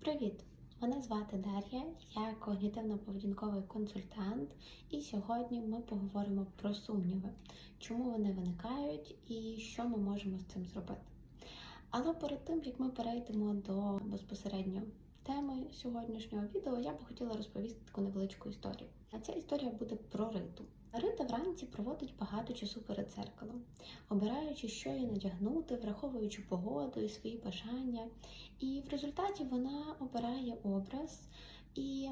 Привіт! Мене звати Дар'я, я когнітивно-поведінковий консультант, і сьогодні ми поговоримо про сумніви, чому вони виникають і що ми можемо з цим зробити. Але перед тим як ми перейдемо до безпосередньо теми сьогоднішнього відео, я би хотіла розповісти таку невеличку історію. А ця історія буде про Риту. Рита вранці проводить багато часу перед зеркалом, обираючи, що їй надягнути, враховуючи погоду і свої бажання. І в результаті вона обирає образ і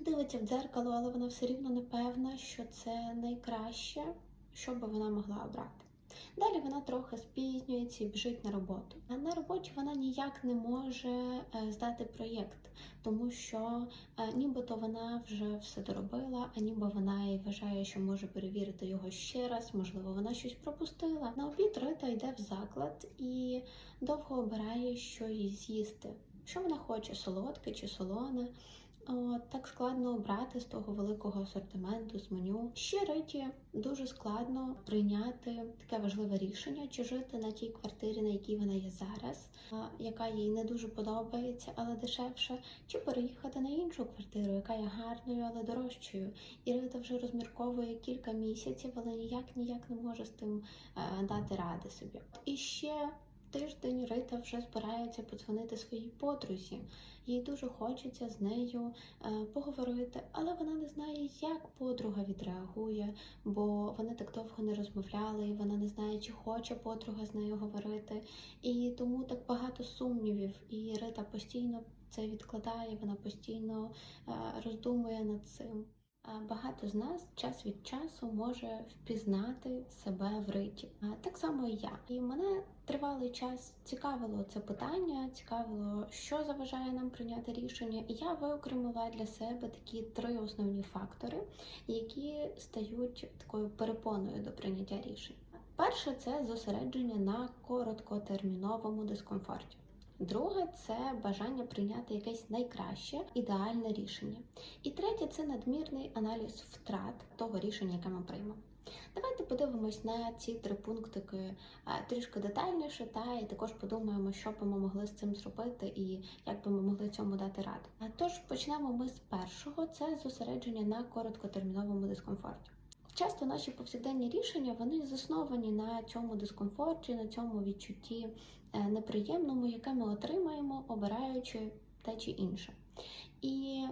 дивиться в дзеркало, але вона все рівно не певна, що це найкраще, що би вона могла обрати. Далі вона трохи спізнюється і біжить на роботу. А на роботі вона ніяк не може е, здати проєкт, тому що е, нібито вона вже все доробила, а ніби вона і вважає, що може перевірити його ще раз. Можливо, вона щось пропустила. На обід Рита йде в заклад і довго обирає, що їй з'їсти. Що вона хоче, солодке чи солоне. От, так складно обрати з того великого асортименту, з меню. Ще Риті дуже складно прийняти таке важливе рішення, чи жити на тій квартирі, на якій вона є зараз, яка їй не дуже подобається, але дешевше, чи переїхати на іншу квартиру, яка є гарною, але дорожчою. І Рита вже розмірковує кілька місяців, але ніяк ніяк не може з тим е, дати ради собі. І ще тиждень Рита вже збирається подзвонити своїй подрузі. Їй дуже хочеться з нею е, поговорити, але вона не знає, як подруга відреагує, бо вони так довго не розмовляли, і вона не знає, чи хоче подруга з нею говорити. І тому так багато сумнівів. І Рита постійно це відкладає, вона постійно е, роздумує над цим. Е, Багато з нас час від часу може впізнати себе в риті. Е, Так само і я. І мене тривалий час цікавило це питання, цікавило, що заважає нам прийняти рішення. І я виокремила для себе такі три основні фактори, які стають такою перепоною до прийняття рішень. Перше це зосередження на короткотерміновому дискомфорті. Друге це бажання прийняти якесь найкраще ідеальне рішення. І третє це надмірний аналіз втрат того рішення, яке ми приймемо. Давайте подивимось на ці три пунктики трішки детальніше, та і також подумаємо, що би ми могли з цим зробити і як би ми могли цьому дати раду. А тож почнемо ми з першого: це зосередження на короткотерміновому дискомфорті. Часто наші повсякденні рішення вони засновані на цьому дискомфорті, на цьому відчутті е, неприємному, яке ми отримаємо, обираючи те чи інше. І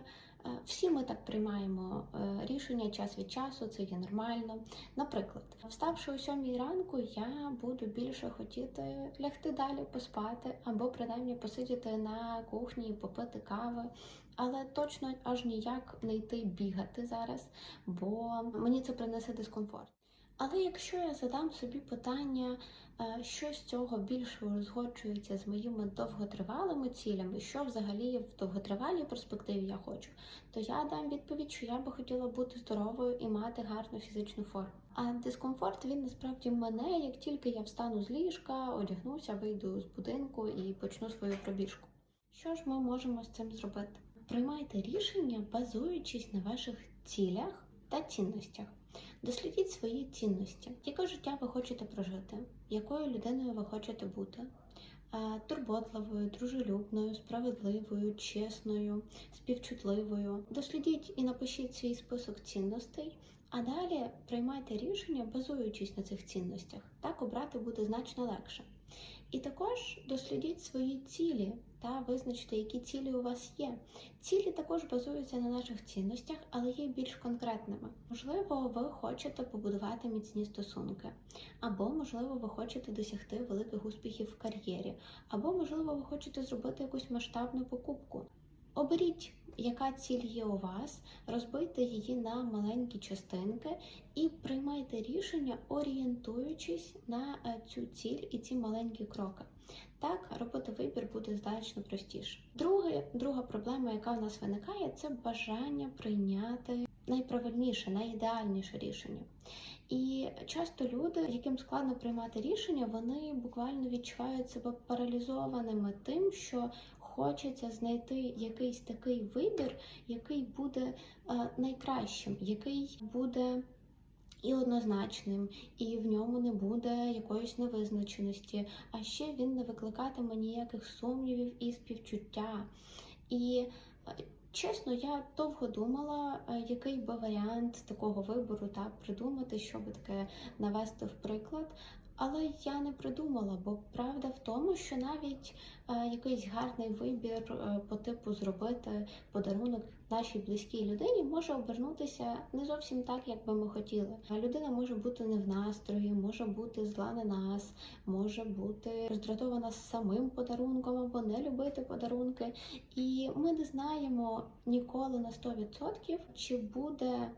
е, всі ми так приймаємо е, рішення час від часу, це є нормально. Наприклад, вставши о сьомій ранку, я буду більше хотіти лягти далі, поспати, або принаймні посидіти на кухні попити кави. Але точно аж ніяк не йти бігати зараз, бо мені це принесе дискомфорт. Але якщо я задам собі питання, е, що з цього більше узгоджується з моїми довготривалими цілями, що взагалі в довготривалій перспективі я хочу, то я дам відповідь, що я би хотіла бути здоровою і мати гарну фізичну форму. А дискомфорт він насправді мене, як тільки я встану з ліжка, одягнуся, вийду з будинку і почну свою пробіжку. Що ж ми можемо з цим зробити? Приймайте рішення, базуючись на ваших цілях та цінностях. Дослідіть свої цінності, яке життя ви хочете прожити, якою людиною ви хочете бути. Турботливою, дружелюбною, справедливою, чесною, співчутливою. Дослідіть і напишіть свій список цінностей, а далі приймайте рішення, базуючись на цих цінностях. Так обрати буде значно легше. І також дослідіть свої цілі та визначте, які цілі у вас є. Цілі також базуються на наших цінностях, але є більш конкретними. Можливо, ви хочете побудувати міцні стосунки, або, можливо, ви хочете досягти великих успіхів в кар'єрі, або, можливо, ви хочете зробити якусь масштабну покупку. Оберіть, яка ціль є у вас, розбийте її на маленькі частинки і приймайте рішення, орієнтуючись на е, цю ціль і ці маленькі кроки. Так, робити вибір буде значно простіше. Друге, друга проблема, яка в нас виникає, це бажання прийняти найправильніше, найідеальніше рішення. І часто люди, яким складно приймати рішення, вони буквально відчувають себе паралізованими тим, що хочеться знайти якийсь такий вибір, який буде е, найкращим, який буде і однозначним, і в ньому не буде якоїсь невизначеності. А ще він не викликатиме ніяких сумнівів і співчуття. І е, чесно, я довго думала, е, який би варіант такого вибору та придумати, щоб таке навести в приклад. Але я не придумала, бо правда в тому, що навіть е, якийсь гарний вибір е, по типу зробити подарунок нашій близькій людині може обернутися не зовсім так, як би ми хотіли. А Людина може бути не в настрої, може бути зла на нас, може бути роздратована самим подарунком або не любити подарунки. І ми не знаємо ніколи на 100%, чи буде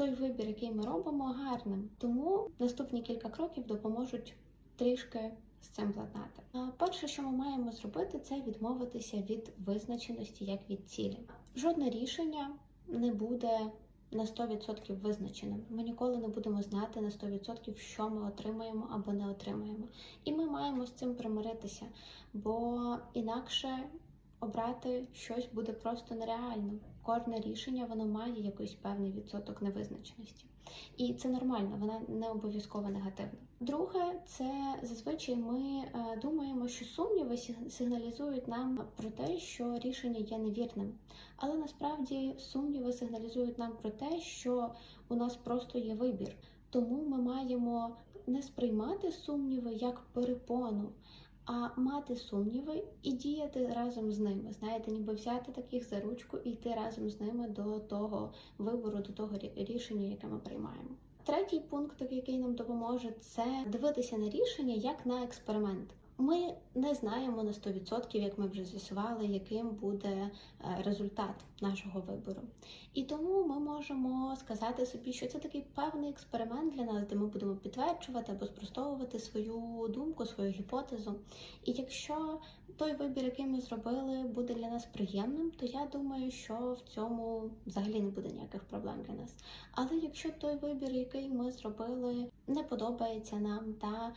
той вибір, який ми робимо, гарним. Тому наступні кілька кроків допоможуть трішки з цим владнати. Перше, що ми маємо зробити, це відмовитися від визначеності як від цілі. Жодне рішення не буде на 100% визначеним. Ми ніколи не будемо знати на 100%, що ми отримаємо або не отримаємо. І ми маємо з цим примиритися, бо інакше обрати щось буде просто нереально. Кожне рішення воно має якийсь певний відсоток невизначеності. І це нормально, вона не обов'язково негативна. Друге, це зазвичай ми е, думаємо, що сумніви сигналізують нам про те, що рішення є невірним. Але насправді сумніви сигналізують нам про те, що у нас просто є вибір. Тому ми маємо не сприймати сумніви як перепону, а мати сумніви і діяти разом з ними. Знаєте, ніби взяти таких за ручку і йти разом з ними до того вибору, до того рішення, яке ми приймаємо. Третій пункт, який нам допоможе, це дивитися на рішення як на експеримент. Ми не знаємо на 100%, як ми вже з'ясували, яким буде е, результат нашого вибору. І тому ми можемо сказати собі, що це такий певний експеримент для нас, де ми будемо підтверджувати або спростовувати свою думку, свою гіпотезу. І якщо той вибір, який ми зробили, буде для нас приємним, то я думаю, що в цьому взагалі не буде ніяких проблем для нас. Але якщо той вибір, який ми зробили, не подобається нам, та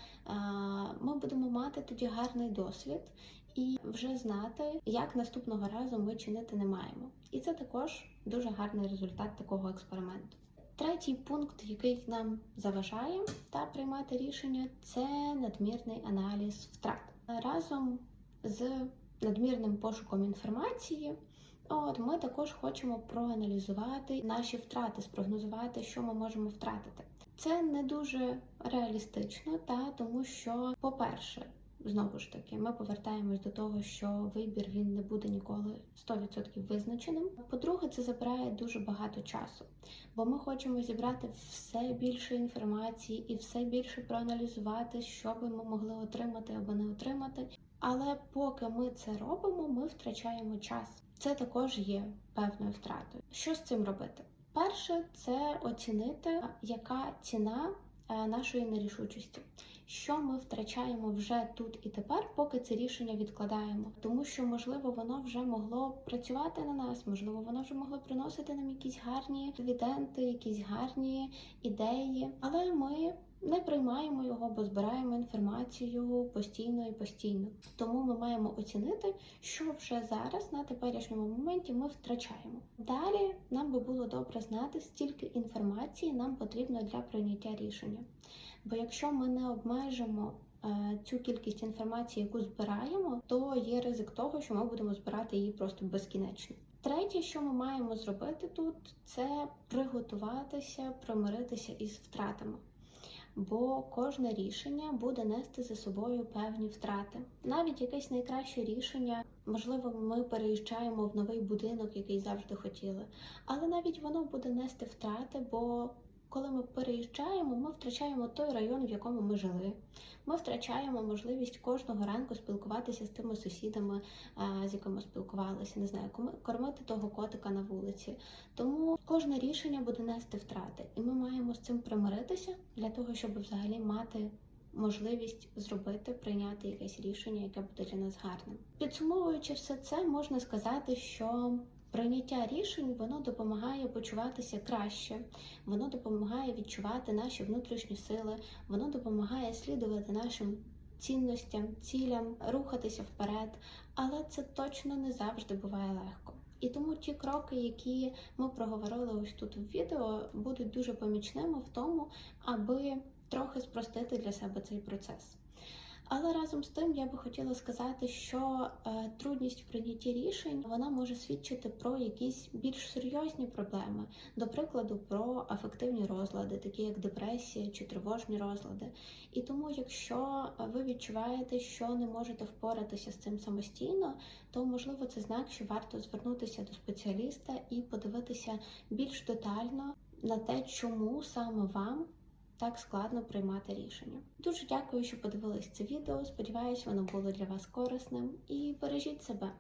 ми будемо мати тоді гарний досвід і вже знати, як наступного разу ми чинити не маємо. І це також дуже гарний результат такого експерименту. Третій пункт, який нам заважає та приймати рішення, це надмірний аналіз втрат. Разом з надмірним пошуком інформації. От ми також хочемо проаналізувати наші втрати, спрогнозувати, що ми можемо втратити. Це не дуже реалістично, та тому що, по-перше, знову ж таки, ми повертаємось до того, що вибір він не буде ніколи 100% визначеним. По-друге, це забирає дуже багато часу, бо ми хочемо зібрати все більше інформації і все більше проаналізувати, що би ми могли отримати або не отримати. Але поки ми це робимо, ми втрачаємо час. Це також є певною втратою. Що з цим робити? Перше, це оцінити, яка ціна е, нашої нерішучості. Що ми втрачаємо вже тут і тепер, поки це рішення відкладаємо, тому що можливо воно вже могло працювати на нас, можливо, воно вже могло приносити нам якісь гарні дивіденти, якісь гарні ідеї, але ми не приймаємо його, бо збираємо інформацію постійно і постійно. Тому ми маємо оцінити, що вже зараз на теперішньому моменті ми втрачаємо. Далі нам би було добре знати, стільки інформації нам потрібно для прийняття рішення. Бо якщо ми не обмежимо е, цю кількість інформації, яку збираємо, то є ризик того, що ми будемо збирати її просто безкінечно. Третє, що ми маємо зробити тут, це приготуватися, примиритися із втратами. Бо кожне рішення буде нести за собою певні втрати. Навіть якесь найкраще рішення, можливо, ми переїжджаємо в новий будинок, який завжди хотіли, але навіть воно буде нести втрати, бо коли ми переїжджаємо, ми втрачаємо той район, в якому ми жили. Ми втрачаємо можливість кожного ранку спілкуватися з тими сусідами, е, з якими спілкувалися, не знаю, кормити того котика на вулиці. Тому кожне рішення буде нести втрати, і ми маємо з цим примиритися для того, щоб взагалі мати можливість зробити, прийняти якесь рішення, яке буде для нас гарним. Підсумовуючи все це, можна сказати, що прийняття рішень воно допомагає почуватися краще, воно допомагає відчувати наші внутрішні сили, воно допомагає слідувати нашим цінностям, цілям, рухатися вперед, але це точно не завжди буває легко. І тому ті кроки, які ми проговорили ось тут в відео, будуть дуже помічними в тому, аби трохи спростити для себе цей процес. Але разом з тим я би хотіла сказати, що е, трудність в прийнятті рішень вона може свідчити про якісь більш серйозні проблеми, до прикладу, про афективні розлади, такі як депресія чи тривожні розлади. І тому, якщо ви відчуваєте, що не можете впоратися з цим самостійно, то можливо це знак, що варто звернутися до спеціаліста і подивитися більш детально на те, чому саме вам так складно приймати рішення. Дуже дякую, що подивились це відео. Сподіваюсь, воно було для вас корисним і бережіть себе.